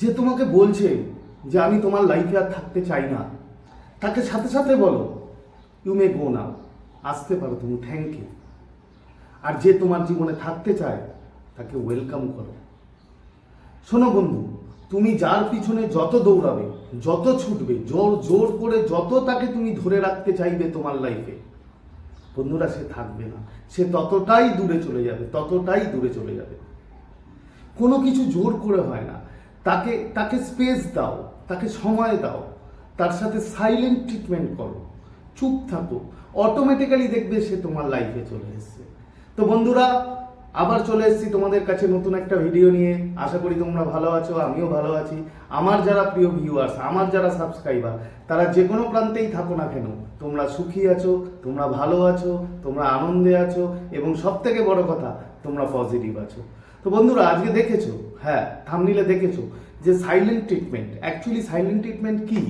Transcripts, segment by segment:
যে তোমাকে বলছে যে আমি তোমার লাইফে আর থাকতে চাই না, তাকে সাথে সাথে বলো ইউ মে গো না আসতে পারো তুমি থ্যাংক ইউ আর যে তোমার জীবনে থাকতে চায়, তাকে ওয়েলকাম করো। শোনো বন্ধু, তুমি যার পিছনে যত দৌড়াবে, যত ছুটবে, জোর জোর করে যত তাকে তুমি ধরে রাখতে চাইবে তোমার লাইফে বন্ধুরা, সে থাকবে না। সে ততটাই দূরে চলে যাবে, ততটাই দূরে চলে যাবে। কোনো কিছু জোর করে হয় না। তাকে তাকে স্পেস দাও, তাকে সময় দাও, তার সাথে সাইলেন্ট ট্রিটমেন্ট করো, চুপ থাকো। অটোমেটিক্যালি দেখবে সে তোমার লাইফে চলে এসছে। তো বন্ধুরা, আবার চলে এসেছি তোমাদের কাছে নতুন একটা ভিডিও নিয়ে। আশা করি তোমরা ভালো আছো, আমিও ভালো আছি। আমার যারা প্রিয় ভিউয়ার্স আমার যারা সাবস্ক্রাইবার তারা যে কোনো প্রান্তেই থাকো না কেন, তোমরা সুখী আছো, তোমরা ভালো আছো, তোমরা আনন্দে আছো, এবং সব থেকে বড় কথা তোমরা পজিটিভ আছো। তো বন্ধুরা, আজকে দেখেছ? হ্যাঁ থামনিলে দেখেছ যে silent treatment actually silent treatment কি?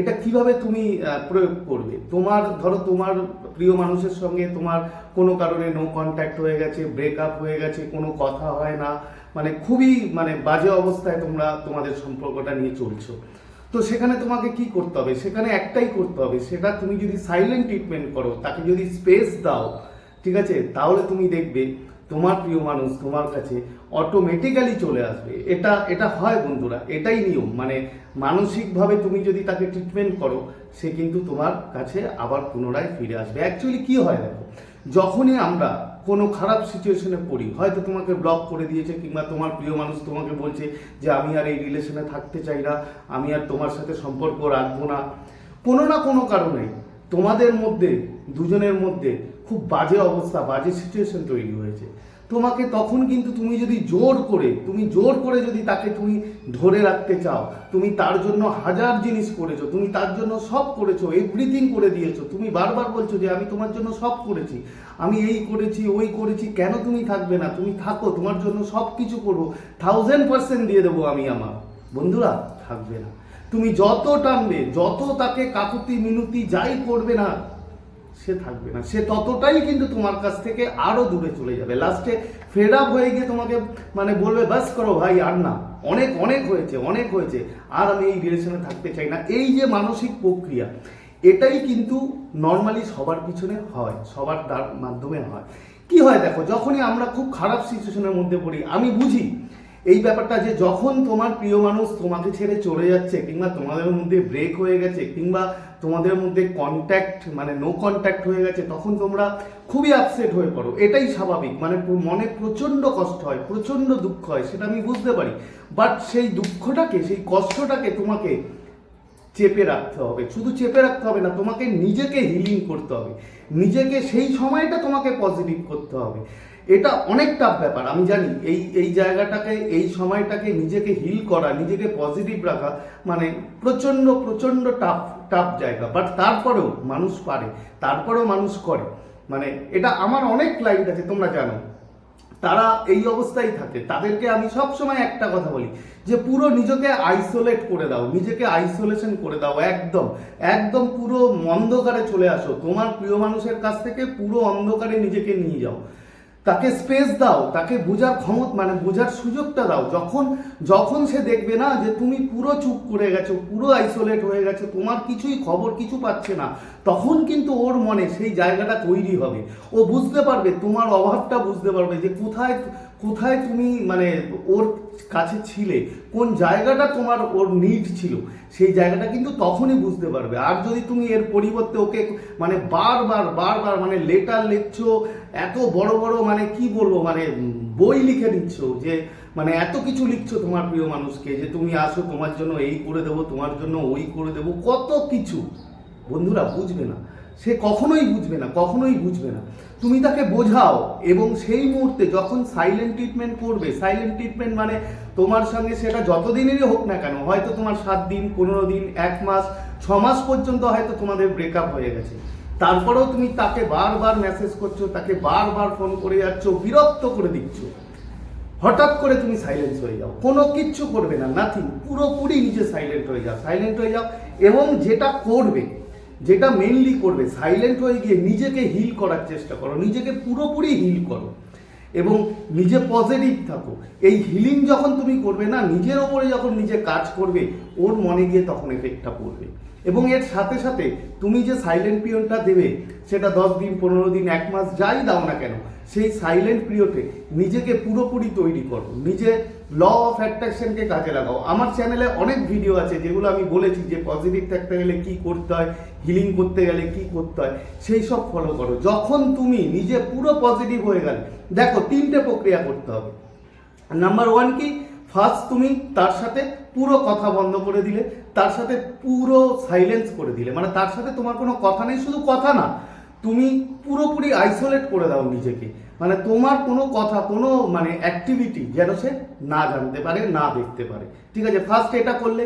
এটা কীভাবে তুমি প্রয়োগ করবে? তোমার, ধরো তোমার প্রিয় মানুষের সঙ্গে তোমার কোনো কারণে নো কন্ট্যাক্ট হয়ে গেছে ব্রেকআপ হয়ে গেছে, কোনো কথা হয় না মানে খুবই মানে বাজে অবস্থায় তোমরা তোমাদের সম্পর্কটা নিয়ে চলছো। তো সেখানে তোমাকে কি করতে হবে? সেখানে একটাই করতে হবে, সেটা তুমি যদি সাইলেন্ট ট্রিটমেন্ট করো, তাকে যদি স্পেস দাও, ঠিক আছে? তাহলে তুমি দেখবে তোমার প্রিয় মানুষ তোমার কাছে অটোমেটিক্যালি চলে আসবে। এটা এটা হয় বন্ধুরা, এটাই নিয়ম। মানে মানসিকভাবে তুমি যদি তাকে ট্রিটমেন্ট করো, সে কিন্তু তোমার কাছে আবার পুনরায় ফিরে আসবে। অ্যাকচুয়ালি কি হয় দেখো, যখনই আমরা কোনো খারাপ সিচুয়েশনে পড়ি, হয়তো তোমাকে ব্লক করে দিয়েছে কিংবা তোমার প্রিয় মানুষ তোমাকে বলছে যে, আমি আর এই রিলেশনে থাকতে চাই না, আমি আর তোমার সাথে সম্পর্ক রাখব না। কোনো না কোনো কারণে তোমাদের মধ্যে, দুজনের মধ্যে খুব বাজে অবস্থা, বাজে সিচুয়েশন তৈরি হয়েছে। তোমাকে তখন কিন্তু তুমি যদি জোর করে, তুমি জোর করে যদি তাকে তুমি ধরে রাখতে চাও, তুমি তার জন্য হাজার জিনিস করেছ, তুমি তার জন্য সব করেছ এভরিথিং করে দিয়েছ, তুমি বারবার বলছো যে আমি তোমার জন্য সব করেছি, আমি এই করেছি, ওই করেছি, কেন তুমি থাকবে না? তুমি থাকো, তোমার জন্য সব কিছু করব থাউজেন্ড পার্সেন্ট দিয়ে দেবো আমি আমার। বন্ধুরা, থাকবে না। তুমি যত টানবে যত তাকে কাকুতি মিনতি যাই করবে না সে থাকবে না। সে ততটাই কিন্তু তোমার কাছ থেকে আরও দূরে চলে যাবে। লাস্টে ফেড আপ হয়ে গিয়ে তোমাকে মানে বলবে, বাস করো ভাই, আর না। অনেক অনেক হয়েছে অনেক হয়েছে। আর আমি এই রিলেশনে থাকতে চাই না। এই যে মানসিক প্রক্রিয়া, এটাই কিন্তু নর্মালি সবার পিছনে হয়, সবার মাধ্যমে হয়। কি হয় দেখো, যখনই আমরা খুব খারাপ সিচুয়েশনের মধ্যে পড়ি, আমি বুঝি এই ব্যাপারটা যে যখন তোমার প্রিয় মানুষ তোমাকে ছেড়ে চলে যাচ্ছে, কিংবা তোমাদের মধ্যে ব্রেক হয়ে গেছে, কিংবা তোমাদের মধ্যে কন্ট্যাক্ট মানে নো কন্ট্যাক্ট হয়ে গেছে, তখন তোমরা খুবই আপসেট হয়ে পড়ো। এটাই স্বাভাবিক। মানে মনে প্রচণ্ড কষ্ট হয়, প্রচণ্ড দুঃখ হয়, সেটা আমি বুঝতে পারি। বাট সেই দুঃখটাকে, সেই কষ্টটাকে তোমাকে চেপে রাখতে হবে। শুধু চেপে রাখতে হবে না, তোমাকে নিজেকে হিলিং করতে হবে। নিজেকে সেই সময়টা তোমাকে পজিটিভ করতে হবে। এটা অনেক টাফ ব্যাপার, আমি জানি। এই এই জায়গাটাকে, এই সময়টাকে নিজেকে হিল করা, নিজেকে পজিটিভ রাখা মানে প্রচণ্ড প্রচণ্ড টাফ টাফ জায়গা। বাট তারপরেও মানুষ পারে, তারপরেও মানুষ করে। মানে এটা আমার অনেক ক্লাইন্ট আছে, তোমরা জানো। তারা এই অবস্থায় থাকে। তাদেরকে আমি সব সময় একটা কথা বলি, যে পুরো নিজেকে আইসোলেট করে দাও, নিজেকে আইসোলেশন করে দাও, একদম। একদম পুরো অন্ধকারে চলে আসো। তোমার প্রিয় মানুষের কাছ থেকে পুরো অন্ধকারে নিজেকে নিয়ে যাও। তাকে স্পেস দাও, তাকে বোঝার ক্ষমতা মানে বোঝার সুযোগটা দাও। যখন যখন সে দেখবে না যে তুমি পুরো চুপ করে গেছো, পুরো আইসোলেট হয়ে গেছো, তোমার কিছুই খবর কিছু পাচ্ছে না, তখন কিন্তু ওর মনে সেই জায়গাটা তৈরি হবে। ও বুঝতে পারবে, তোমার অভাবটা বুঝতে পারবে যে কোথায় কোথায় তুমি মানে ওর কাছে ছিলে, কোন জায়গাটা তোমার ওর নিড ছিল, সেই জায়গাটা কিন্তু তখনই বুঝতে পারবে। আর যদি তুমি এর পরিবর্তে ওকে মানে বারবার বারবার মানে লেটার লিখছো, এত বড় বড় মানে কি বলব মানে বই লিখে দিচ্ছ, যে মানে এত কিছু লিখছো তোমার প্রিয় মানুষকে, যে তুমি আসো, তোমার জন্য এই করে দেবো, তোমার জন্য ওই করে দেবো, কত কিছু। বন্ধুরা, বুঝবে না। সে কখনোই বুঝবে না, কখনোই বুঝবে না। তুমি তাকে বোঝাও এবং সেই মুহূর্তে যখন সাইলেন্ট ট্রিটমেন্ট করবে সাইলেন্ট ট্রিটমেন্ট মানে তোমার সঙ্গে সেটা যতদিনেরই হোক না কেন, হয়তো তোমার সাত দিন, পনেরো দিন, এক মাস, ছ মাস পর্যন্ত হয়তো তোমাদের ব্রেকআপ হয়ে গেছে। তারপরেও তুমি তাকে বারবার মেসেজ করছ, তাকে বারবার ফোন করে যাচ্ছ, বিরক্ত করে দিচ্ছ। হঠাৎ করে তুমি সাইলেন্স হয়ে যাও। কোনো কিচ্ছু করবে না নাথিং পুরোপুরি নিজে সাইলেন্ট হয়ে যাও সাইলেন্ট হয়ে যাও এবং যেটা করবে যেটা মেনলি করবে সাইলেন্ট হয়ে গিয়ে নিজেকে হিল করার চেষ্টা করো, নিজেকে পুরোপুরি হিল করো এবং নিজে পজিটিভ থাকো। এই হিলিং যখন তুমি করবে না, নিজের ওপরে যখন নিজে কাজ করবে, ওর মনে গিয়ে তখন এফেক্টটা পড়বে। এবং এর সাথে সাথে তুমি যে সাইলেন্ট পিরিয়ডটা দেবে, সেটা দশ দিন, পনেরো দিন, এক মাস যাই দাও না কেন, সেই সাইলেন্ট পিরিয়ডে নিজেকে পুরোপুরি তৈরি করো। নিজে ল অফ অ্যাট্রাকশনকে কাজে লাগাও। আমার চ্যানেলে অনেক ভিডিও আছে যেগুলো আমি বলেছি যে পজিটিভ থাকতে গেলে কি করতে হয় হিলিং করতে গেলে কি করতে হয়, সেই সব ফলো করো। যখন তুমি নিজে পুরো পজিটিভ হয়ে গেলে, দেখো তিনটে প্রক্রিয়া করতে হবে। নাম্বার ওয়ান কি? ফার্স্ট তুমি তার সাথে পুরো কথা বন্ধ করে দিলে, তার সাথে পুরো সাইলেন্স করে দিলে। মানে তার সাথে তোমার কোনো কথা নেই, শুধু কথা না, তুমি পুরোপুরি আইসোলেট করে দাও নিজেকে। মানে তোমার কোনো কথা, কোনো মানে অ্যাক্টিভিটি যেন সে না জানতে পারে, না দেখতে পারে। ঠিক আছে, ফার্স্ট এটা করলে,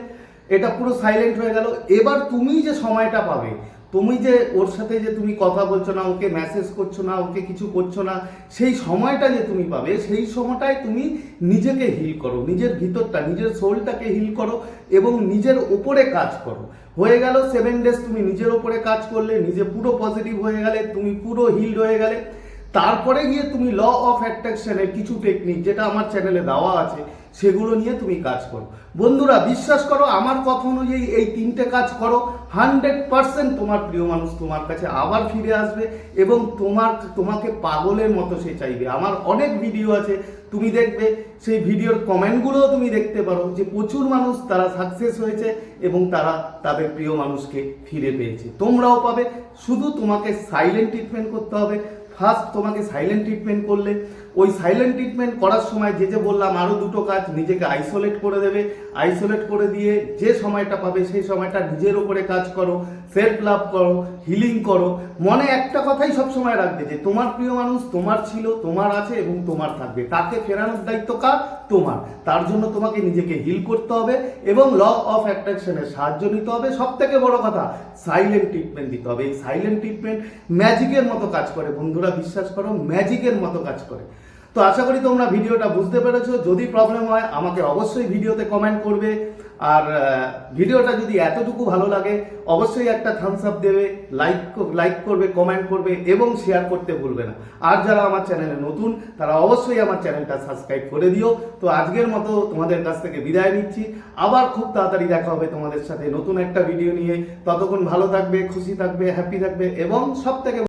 এটা পুরো সাইলেন্ট হয়ে গেল। এবার তুমি যে সময়টা পাবে তুমি যে ওর সাথে যে তুমি কথা বলছো না, ওকে মেসেজ করছ না, ওকে কিছু করছ না, সেই সময়টা যে তুমি পাবে, সেই সময়টায় তুমি নিজেকে হিল করো, নিজের ভিতরটা, নিজের সোলটাকে হিল করো এবং নিজের ওপরে কাজ করো। হয়ে গেল সেভেন ডেজ তুমি নিজের ওপরে কাজ করলে, নিজে পুরো পজিটিভ হয়ে গেলে, তুমি পুরো হিল হয়ে গেলে। তারপরে গিয়ে তুমি ল অফ অ্যাট্রাকশনের কিছু টেকনিক যেটা আমার চ্যানেলে দেওয়া আছে, সেগুলো নিয়ে তুমি কাজ করো। বন্ধুরা, বিশ্বাস করো, আমার কথা অনুযায়ী এই তিনটে কাজ করো হান্ড্রেড পার্সেন্ট তোমার প্রিয় মানুষ তোমার কাছে আবার ফিরে আসবে এবং তোমার, তোমাকে পাগলের মতো সে চাইবে। আমার অনেক ভিডিও আছে, তুমি দেখবে, সেই ভিডিওর কমেন্টগুলোও তুমি দেখতে পারো যে প্রচুর মানুষ তারা সাকসেস হয়েছে এবং তারা তাদের প্রিয় মানুষকে ফিরে পেয়েছে। তোমরাও পাবে, শুধু তোমাকে সাইলেন্ট ট্রিটমেন্ট করতে হবে ফার্স্ট তোমাকে সাইলেন্ট ট্রিটমেন্ট করলে ওই সাইলেন্ট ট্রিটমেন্ট করার সময় যে যে বললাম আরও দুটো কাজ নিজেকে আইসোলেট করে দেবে। আইসোলেট করে দিয়ে যে সময়টা পাবে সেই সময়টা নিজের ওপরে কাজ করো সেলফ লাভ করো হিলিং করো। মনে একটা কথাই সব সময় রাখবে যে, তোমার প্রিয় মানুষ তোমার ছিল, তোমার আছে এবং তোমার থাকবে। তাকে ফেরানোর দায়িত্ব কার? তোমার। তার জন্য তোমাকে নিজেকে হিল করতে হবে এবং ল অফ অ্যাট্রাকশনের সাহায্য নিতে হবে। সব থেকে বড় কথা সাইলেন্ট ট্রিটমেন্ট দিতে হবে। এই সাইলেন্ট ট্রিটমেন্ট ম্যাজিকের মতো কাজ করে। বন্ধুরা, বিশ্বাস করো ম্যাজিকের মতো কাজ করে। তো আশা করি তোমরা ভিডিওটা বুঝতে পেরেছ। যদি প্রবলেম হয়, আমাকে অবশ্যই ভিডিওতে কমেন্ট করবে। আর ভিডিওটা যদি এতটুকু ভালো লাগে, অবশ্যই একটা থামস আপ দেবে লাইক লাইক করবে কমেন্ট করবে এবং শেয়ার করতে ভুলবে না। আর যারা আমার চ্যানেলে নতুন, তারা অবশ্যই আমার চ্যানেলটা সাবস্ক্রাইব করে দিও। তো আজকের মতো তোমাদের কাছ থেকে বিদায় নিচ্ছি। আবার খুব তাড়াতাড়ি দেখা হবে তোমাদের সাথে নতুন একটা ভিডিও নিয়ে। ততক্ষণ ভালো থাকবে, খুশি থাকবে হ্যাপি থাকবে এবং সব থেকে